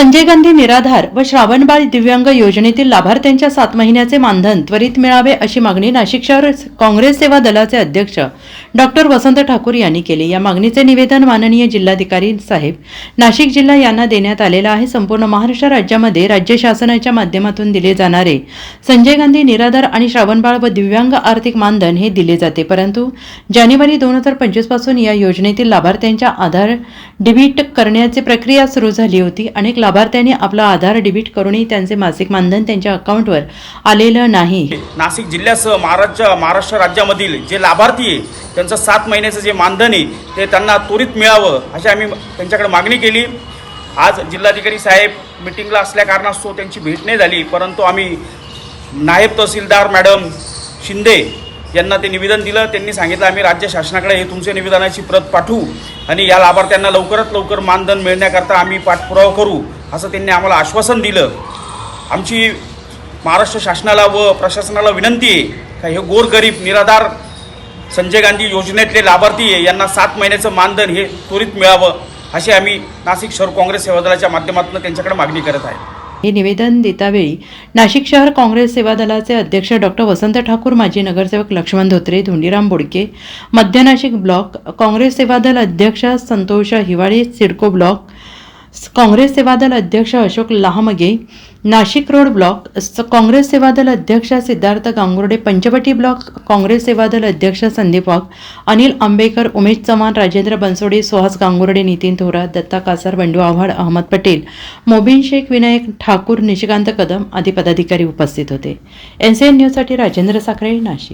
संजय गांधी निराधार व श्रावणबाळ दिव्यांग योजनेतील लाभार्थ्यांच्या सात महिन्याचे मानधन त्वरित मिळावे अशी मागणी नाशिक शहर काँग्रेस सेवा दलाचे अध्यक्ष डॉक्टर वसंत ठाकूर यांनी केली. या मागणीचे निवेदन माननीय जिल्हाधिकारी साहेब नाशिक जिल्हा यांना देण्यात आलेलं आहे. संपूर्ण महाराष्ट्र राज्यामध्ये राज्य शासनाच्या माध्यमातून दिले जाणारे संजय गांधी निराधार आणि श्रावणबाळ व दिव्यांग आर्थिक मानधन हे दिले जाते. परंतु जानेवारी दोन हजार पंचवीसपासून या योजनेतील लाभार्थ्यांच्या आधार डिबीट करण्याची प्रक्रिया सुरू झाली होती. अनेक लाभार्थ्यांनी आपला आधार डेबिट करूनही त्यांचे मासिक मानधन त्यांच्या अकाउंटवर आलेलं नाही. नाशिक जिल्ह्यासह महाराष्ट्र महाराष्ट्र राज्यामधील जे लाभार्थी आहे त्यांचं सात महिन्याचं जे मानधन आहे ते त्यांना त्वरित मिळावं अशी आम्ही त्यांच्याकडे मागणी केली. आज जिल्हाधिकारी साहेब मिटिंगला असल्या कारणास्तव त्यांची भेट नाही झाली परंतु आम्ही नायब तहसीलदार मॅडम शिंदे यांना ते निवेदन दिलं. त्यांनी सांगितलं आम्ही राज्य शासनाकडे हे तुमच्या निवेदनाची प्रत पाठवू. आणि या लाभार्थ्यांना लवकरात लवकर मानधन मिळण्याकरता आम्ही पाठपुरावा करू असं त्यांनी आम्हाला आश्वासन दिलं. आमची महाराष्ट्र शासनाला व प्रशासनाला विनंती आहे का हे गोरगरीब निराधार संजय गांधी योजनेतले लाभार्थी आहे यांना सात महिन्याचं मानधन हे त्वरित मिळावं अशी आम्ही नाशिक शहर काँग्रेस सेवा दलाच्या माध्यमातून त्यांच्याकडे मागणी करत आहे. हे निवेदन देतावेळी नाशिक शहर काँग्रेस सेवा दलाचे अध्यक्ष डॉक्टर वसंत ठाकूर माजी नगरसेवक लक्ष्मण धोत्रे धोंडीराम बोडके मध्य नाशिक ब्लॉक काँग्रेस सेवा दल अध्यक्ष संतोष हिवाळे सिडको ब्लॉक काँग्रेस सेवा दल अध्यक्ष अशोक लहामगे नाशिक रोड ब्लॉक स- काँग्रेस सेवा दल अध्यक्ष सिद्धार्थ गांगुर्डे पंचवटी ब्लॉक काँग्रेस सेवा दल अध्यक्ष संदीप वाघ अनिल आंबेकर उमेश चव्हाण राजेंद्र बनसोडे सुहास गांगुर्डे नितीन थोरात दत्ता कासार बंडू आव्हाड अहमद पटेल मोबिन शेख विनायक ठाकूर निशिकांत कदम आदी पदाधिकारी उपस्थित होते. एन सी एन न्यूजसाठी राजेंद्र साखरे नाशिक.